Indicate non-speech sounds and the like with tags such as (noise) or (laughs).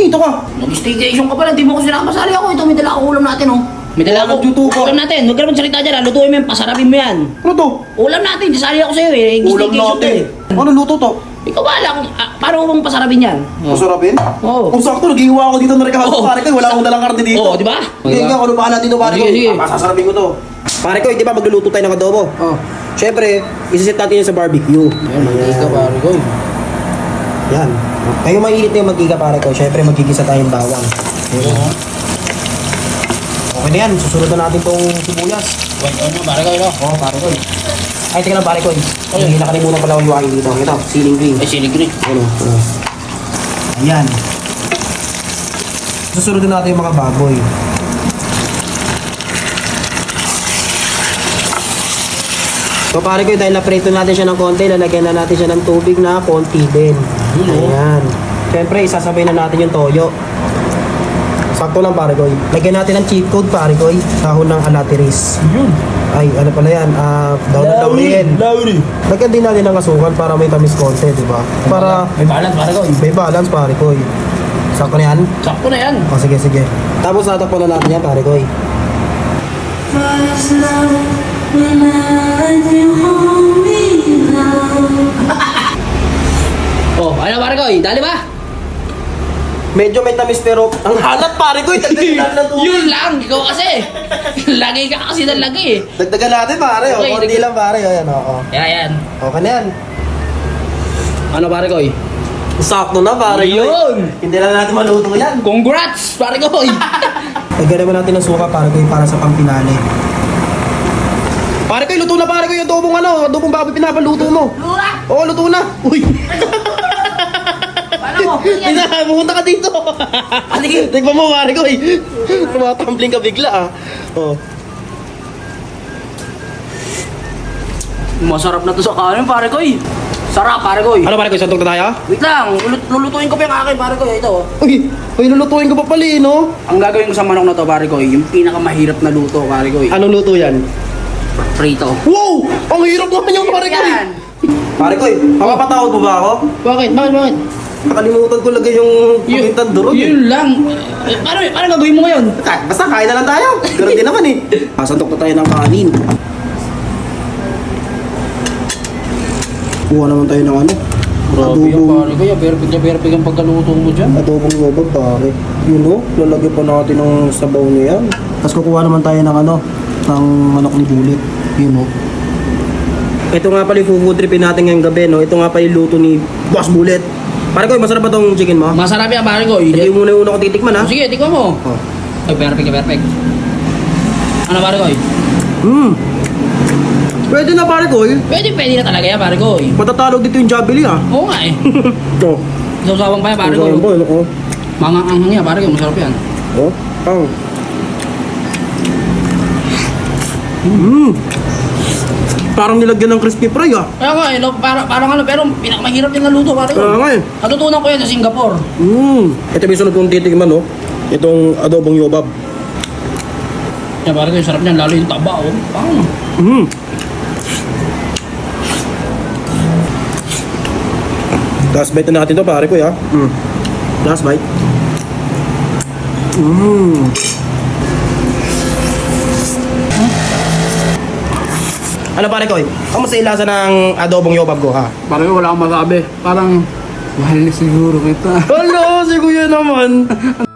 dito ka? Nag-staycation ka pala, di mo ko sinama. Sali ako, ito may dala akong ulam natin, oh. May dala ako. Nag-YouTube ka. Ulam natin, huwag ka naman salita dyan, ah. lutuin mo yan, pasarapin mo yan. Ano to? Ulam natin, sali ako sa'yo eh. Ulam natin. eh. Ano luto to? Ikaw ba alam, ah, paano ko bang pasarapin yan? Oh. Masarapin? Oo. Kung sakto, naghihiwa ako dito ng regalo Oo. pare ko. Wala akong dalang karne dito. Oo, di ba? Hindi nga, ano pa natin to pare ko. Sige, sige. Ah, Pasasarapin ko to. Pare ko, di ba magluluto tayo ng adobo? Oh. Siyempre, isisit natin yan sa barbecue. Ayan, magiging ka pare ko. Yan. Kayo mainit na yung maggiga pare ko. Siyempre, magigisa tayong bawang. Ayan. Okay na yan. Susunod na natin tong sibuyas. Wait, ano, pare ko, ito. Oo, oh, pare ko. Ay, tingnan pare ko. Hindi nakalimutan pala akong iwain dito. Ito, ceiling green. Ay, sinig rin. Ano? ano. Ayan. Susunod na natin yung mga baboy. So pare ko, dahil na-prito natin siya ng konti, lalagyan na natin siya ng tubig na konti din. Ayan. Siyempre, isasabay na natin yung toyo. Sakto lang pare ko. Lagyan natin ng cheat code pare ko. Sahon ng alatiris. Yun. Ay, ano pala yan? Ah, daw na laurel. Lauri. Lagyan din natin ng asukal para may tamis konti, di ba? Para May balance, pare ko. may balance, pare ko. Sakto na yan? Sakto na yan. O, sige, sige. Tapos natakpan na natin yan, pare ko. Was love (laughs) Oh, ano pare ko, dali ba? Medyo may tamis pero ang halat, pare ko. Dagdagan (laughs) natin ng tubig. Yun lang, ikaw kasi. (laughs) lagi ka kasi ng lagi eh. Dagdagan natin, pare. O, Okay, konti dagdag- lang, pare. Ayan, oo. Yan, yan. Okay na yan. Ano pare ko? Sakto na, pare ko. Yun. Hindi na natin maluto yan. Congrats, pare ko. Lagyan naman natin ng suka, pare ko, para sa pampinali. Pare ko, luto na, pare ko, yung adobong ano, adobong baboy pinapaluto mo. Lura! Oo, luto na. Uy! Paano mo? (laughs) Isa, pumunta ka dito. Sige. (laughs) Tignan mo, pare ko, eh. Tumatumbling ka bigla, ah. Oh. Masarap na to sa kanin, pare ko eh. Sarap, pare ko eh. Ano, pare ko, isang tayo? Wait lang, lulut- lulutuin ko pa yung akin, pare ko eh. Ito. oh. Uy, uy, lulutuin ko pa pala, eh, no? Ang gagawin ko sa manok na to, pare ko eh. Yung pinakamahirap na luto, pare ko eh. Anong luto yan? Prito. Wow! Ang hirap naman yung pare ko, eh. Pare ko, eh, mapapatawad mo ba ako? Bakit? Bakit? Bakit? Nakalimutan ko lagay yung pamintan durog, eh. Yun lang. Eh, Paano, paano gagawin mo ngayon? Basta kain na lang tayo. Ganun din naman, eh. Sasantok na tayo ng kanin. Kuha naman tayo ng ano? Adobong, pare ko. Yan, perfect na perfect ang pagkaluto mo dyan. adobong lobog, pare. Yun, no? Lalagyan pa natin ng sabaw na yan. Tapos kukuha naman tayo ng ano? Ng manok ni Bulit. Yun, no? Ito nga pala yung food tripin natin ngayong gabi, no? Ito nga pala yung luto ni Boss Bullet. Pare ko, masarap ba tong chicken mo? Masarap yan, pare ko. Hindi Hindi. muna yung una ko titikman, ha? Sige, tikman mo. Oh. Ay, perfect na perfect. Ano, pare ko? Hmm. Pwede na, pare ko, eh. Pwede, pwede na talaga yan, pare ko. Matatalog dito yung Jabili, ha? Oo nga eh. (laughs) Oh. Sasawang pa yan, pare ko. sarap po, ano, oh. Mga anghang yan, pare ko. Masarap yan. Oh, ang. Mm. Parang nilagyan ng crispy fry ah. Kaya nga, eh, no, para, parang ano, pero pinakamahirap na luto, pare. Kaya nga eh. Natutunan ko yan sa Singapore. Mm. Ito yung sunod kong titikman oh. Itong adobong yobab. Yan, pare yung sarap niyan. Lalo yung taba, oh. Pang. Mm. Last bite na natin to pare ko ya. Mm. Last bite. Mm. Ano pare ko? Kamusta yung lasa ng adobong yobab ko ha? Pare ko, wala akong masabi. Parang, mahal na siguro kita. Hello, si kuya naman. (laughs)